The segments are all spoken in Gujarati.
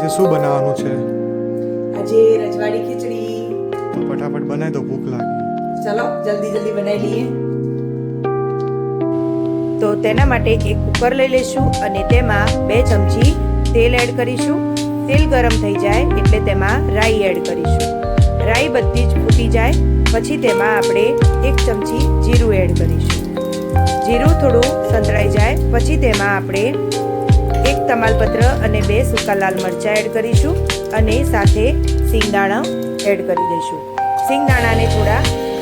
આજે શું બનાવવાનું છે? આજે રજવાડી ખીચડી. તો ફટાફટ બનાવી દો ભૂખ લાગી. ચલો જલ્દી જલ્દી બનાવી લઈએ. તો તેના માટે એક કુકર લઈ લઈશું અને તેમાં બે ચમચી તેલ એડ કરીશું. તેલ ગરમ થઈ જાય એટલે તેમાં રાઈ એડ કરીશું. રાઈ બધી જ ફૂટી જાય પછી તેમાં આપણે એક ચમચી જીરું એડ કરીશું. જીરું થોડું સંતળાઈ જાય પછી તેમાં આપણે એક તમાલપત્ર અને બે સૂકા લાલ મરચાં એડ કરીશું અને સાથે સિંગદાણા એડ કરી દઈશું. સિંગદાણાને થોડા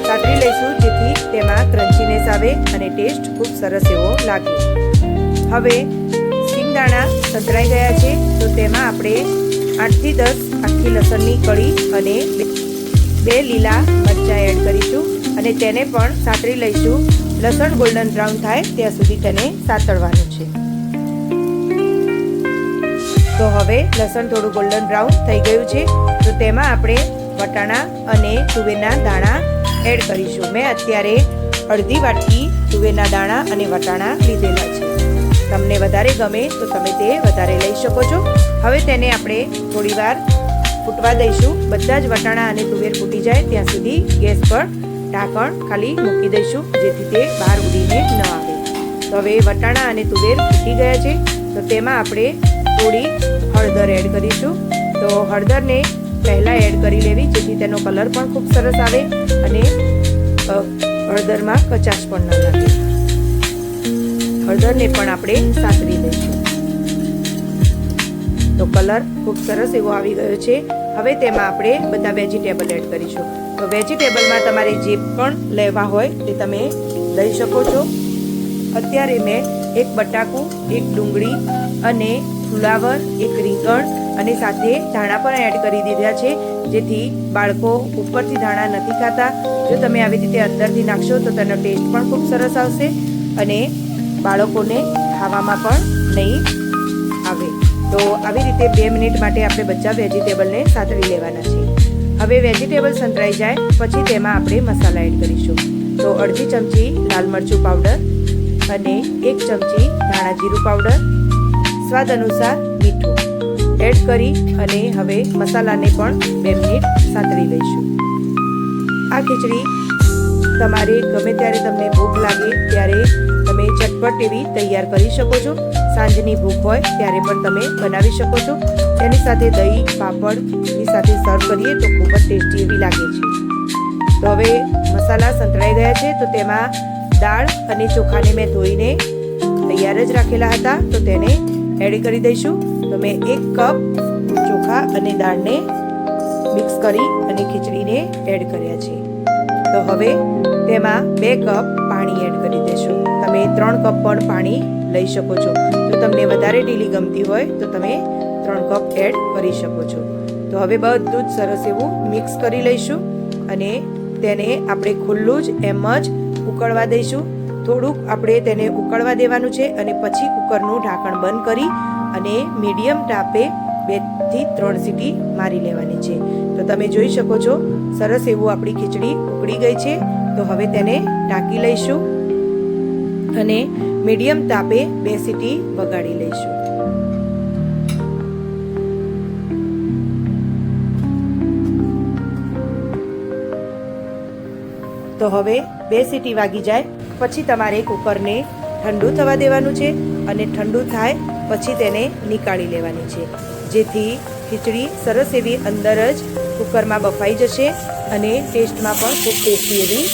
સાતરી લઈશું જેથી તેમાં ક્રન્ચીનેસ આવે અને ટેસ્ટ ખૂબ સરસ એવો લાગે. હવે સિંગદાણા સંતરાઈ ગયા છે, તો તેમાં આપણે આઠથી દસ આખી લસણની કળી અને બે લીલા મરચાં એડ કરીશું અને તેને પણ સાતરી લઈશું. લસણ ગોલ્ડન બ્રાઉન થાય ત્યાં સુધી તેને સાતળવાનું છે. તો હવે લસણ થોડું ગોલ્ડન બ્રાઉન થઈ ગયું છે. તો તેમાં આપણે વટાણા અને તુવેરના દાણા એડ કરીશું. મેં અત્યારે અડધી વાટકી તુવેરના દાણા અને વટાણા લીધેલા છે. તમને વધારે ગમે તો તમે તે વધારે લઈ શકો છો. હવે તેને આપણે થોડીવાર ફૂટવા દઈશું. બધા જ વટાણા અને તુવેર ફૂટી જાય ત્યાં સુધી ગેસ પર ઢાંકણ ખાલી મૂકી દઈશું, જેથી તે બહાર ઉડીને ન આવે. તો હવે વટાણા અને તુવેર ફૂટી ગયા છે. તો તેમાં આપણે થોડી હળદર એડ કરીશું. તો હળદરને પહેલાં એડ કરી લેવી, જેથી તેનો કલર પણ ખૂબ સરસ આવે અને હળદરમાં કચાશ પણ ન લાગે. હળદરને પણ આપણે સાતરી લઈશું. તો કલર ખૂબ સરસ એવો આવી ગયો છે. હવે તેમાં આપણે બધા વેજીટેબલ એડ કરીશું. તો વેજીટેબલમાં તમારે જે પણ લેવા હોય તે તમે લઈ શકો છો. અત્યારે મેં એક બટાકું, એક ડુંગળી અને ફુલાવર, એક રીંગણ અને સાથે ધાણા પણ એડ કરી દીધા છે. જેથી બાળકો ઉપરથી ધાણા નથી ખાતા. જો તમે આવી રીતે અંદરથી નાખશો તો તેનો ટેસ્ટ પણ ખૂબ સરસ આવશે અને બાળકોને ખાવામાં પણ નહીં આવે. તો આવી રીતે બે મિનિટ માટે આપણે બધા વેજીટેબલને સાતળી લેવાના છે. હવે વેજીટેબલ સંતરાઈ જાય, પછી તેમાં આપણે મસાલા એડ કરીશું. તો અડધી ચમચી લાલ મરચું પાવડર અને એક ચમચી ધાણા જીરું પાવડર સ્વાદ અનુસાર મીઠું. એડ કરી અને હવે મસાલાને પણ બે મિનિટ સાતળી લઈશું. આ ખીચડી તમારે ગમે ત્યારે તમને ભૂખ લાગે ત્યારે તમે ચટપટ એવી તૈયાર કરી શકો છો. સાંજની ભૂખ હોય ત્યારે પણ તમે બનાવી શકો છો. તેની સાથે દહીં પાપડની સાથે સર્વ કરીએ તો ખૂબ જ ટેસ્ટી એવી લાગે છે. તો હવે મસાલા સંતળાઈ ગયા છે તો તેમાં દાળ અને ચોખાને મેં ધોઈને તૈયાર જ રાખેલા હતા. તો તેને એડ કરી દઈશું. તો મેં એક કપ ચોખા અને દાળને મિક્સ કરી અને ખીચડીને એડ કર્યા છે. તો હવે તેમાં બે કપ પાણી એડ કરી દેશું તમે ત્રણ કપ પણ પાણી લઈ શકો છો. જો તમને વધારે ઢીલી ગમતી હોય, તો તમે ત્રણ કપ એડ કરી શકો છો. તો હવે બધું જ સરસ એવું મિક્સ કરી લઈશું અને તેને આપણે ખુલ્લું જ એમ જ ઉકળવા દઈશું. થોડુંક આપણે તેને ઉકળવા દેવાનું છે અને પછી કુકરનું ઢાંકણ બંધ કરી અને મીડિયમ તાપે બેથી ત્રણ સીટી મારી લેવાની છે. તો તમે જોઈ શકો છો, સરસ એવું આપણી ખીચડી ઉકળી ગઈ છે. તો હવે તેને ઢાંકી લઈશું અને મીડિયમ તાપે બે સીટી વગાડી લઈશું. તો હવે બે સીટી વાગી જાય. પછી તમારે કુકરને ઠંડુ થવા દેવાનું છે અને ઠંડુ થાય પછી તેને નીકાળી લેવાની છે. જેથી ખીચડી સરસ એવી અંદર જ કુકરમાં બફાઈ જશે અને ટેસ્ટમાં પણ ખૂબ ટેસ્ટી એવી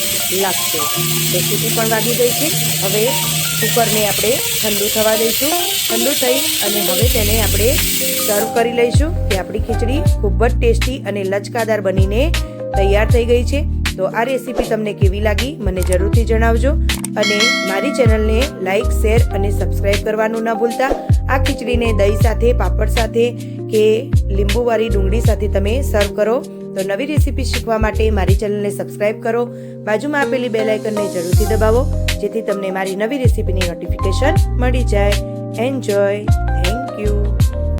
લાગશે. તો પણ વાગી ગઈ છે. હવે કુકરને આપણે ઠંડુ થવા દઈશું. ઠંડુ થઈ અને હવે તેને આપણે સર્વ કરી લઈશું કે આપણી ખીચડી ખૂબ જ ટેસ્ટી અને લચકાદાર બનીને તૈયાર થઈ ગઈ છે. તો આ રેસીપી તમને કેવી લાગી મને જરૂરથી જણાવજો. અને મારી ચેનલને લાઇક શેર અને સબસ્ક્રાઈબ કરવાનું ન ભૂલતા. આ ખીચડીને દહીં સાથે, પાપડ સાથે કે લીંબુવાળી ડુંગળી સાથે તમે સર્વ કરો. તો નવી રેસીપી શીખવા માટે મારી ચેનલને સબસ્ક્રાઈબ કરો. બાજુમાં આપેલી બે લાઇકનને જરૂરથી દબાવો, જેથી તમને મારી નવી રેસીપીની નોટિફિકેશન મળી જાય. એન્જોય